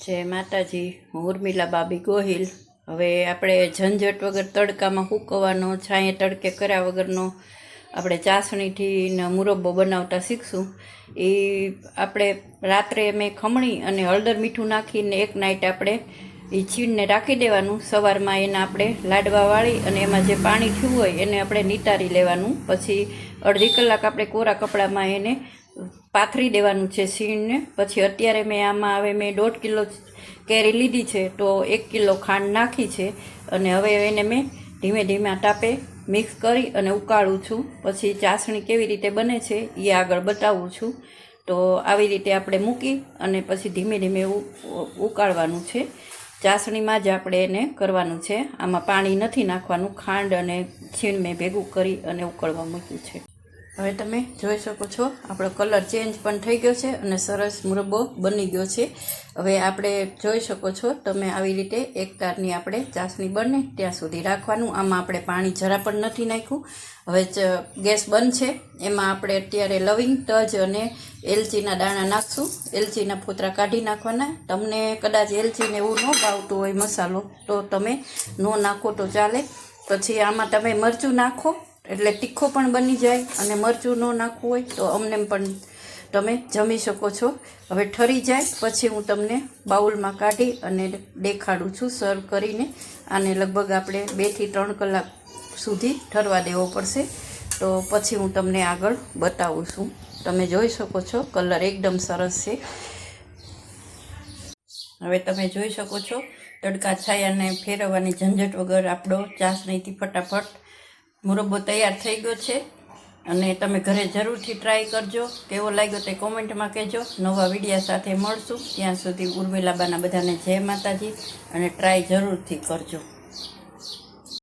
જય માતાજી, હું ઉર્મિલા બાબી ગોહિલ. હવે આપણે ઝંઝટ વગર તડકામાં સૂકવવાનો છાંયે તડકે કર્યા વગરનો આપણે ચાસણીથી ને મુરબ્બો બનાવતા શીખશું. એ આપણે રાત્રે મેં ખમણી અને હળદર મીઠું નાખીને એક નાઇટ આપણે એ છીણને રાખી દેવાનું. સવારમાં એને આપણે લાડવા વાળી અને એમાં જે પાણી થયું હોય એને આપણે નિતારી લેવાનું. પછી અડધી કલાક આપણે કોરા કપડામાં એને પાથરી દેવાનું છે સીણને પછી અત્યારે મેં આમાં હવે મેં દોઢ કિલો કેરી લીધી છે, તો એક કિલો ખાંડ નાખી છે અને હવે એને મેં ધીમે ધીમે તાપે મિક્સ કરી અને ઉકાળું છું. પછી ચાસણી કેવી રીતે બને છે એ આગળ બતાવું છું. તો આવી રીતે આપણે મૂકી અને પછી ધીમે ધીમે ઉકાળવાનું છે. ચાસણીમાં જ આપણે એને કરવાનું છે. આમાં પાણી નથી નાખવાનું. ખાંડ અને છીણ મેં ભેગું કરી અને ઉકળવા મૂક્યું છે. હવે તમે જોઈ શકો છો, આપણો કલર ચેન્જ પણ થઈ ગયો છે અને સરસ મુરબ્બો બની ગયો છે. હવે આપણે જોઈ શકો છો, તમે આવી રીતે એક તારની આપણે ચાસણી બને ત્યાં સુધી રાખવાનું. આમાં આપણે પાણી જરા પણ નથી નાખ્યું. હવે ગેસ બંધ છે. એમાં આપણે અત્યારે લવિંગ, તજ અને એલચીના દાણા નાખશું. એલચીના ફોતરા કાઢી નાખવાના. તમને કદાચ એલચીને એવું ન ભાવતું હોય મસાલો, તો તમે ન નાખો તો ચાલે. પછી આમાં તમે મરચું નાખો. એટલે તીખો પણ બની જાય અને મરચું ન નાખવું હોય તો અમને પણ તમે જમી શકો છો. હવે ઠરી જાય, પછી હું તમને બાઉલમાં કાઢી અને દેખાડું છું સર્વ કરીને. આને લગભગ આપણે બેથી ત્રણ કલાક સુધી ઠરવા દેવો પડશે. તો પછી હું તમને આગળ બતાવું છું. તમે જોઈ શકો છો, કલર એકદમ સરસ છે. હવે તમે જોઈ શકો છો, તડકા છાયાને ફેરવવાની ઝંઝટ વગર આપણો ચાસણીથી ફટાફટ મુરબ્બો તૈયાર થઈ ગયો છે અને તમે ઘરે જરૂરથી ટ્રાય કરજો. કેવો લાગ્યો તે કોમેન્ટમાં કહેજો. નવા વિડીયા સાથે મળશું. ત્યાં સુધી ઉર્મિલાબાના બધાને જય માતાજી અને ટ્રાય જરૂરથી કરજો.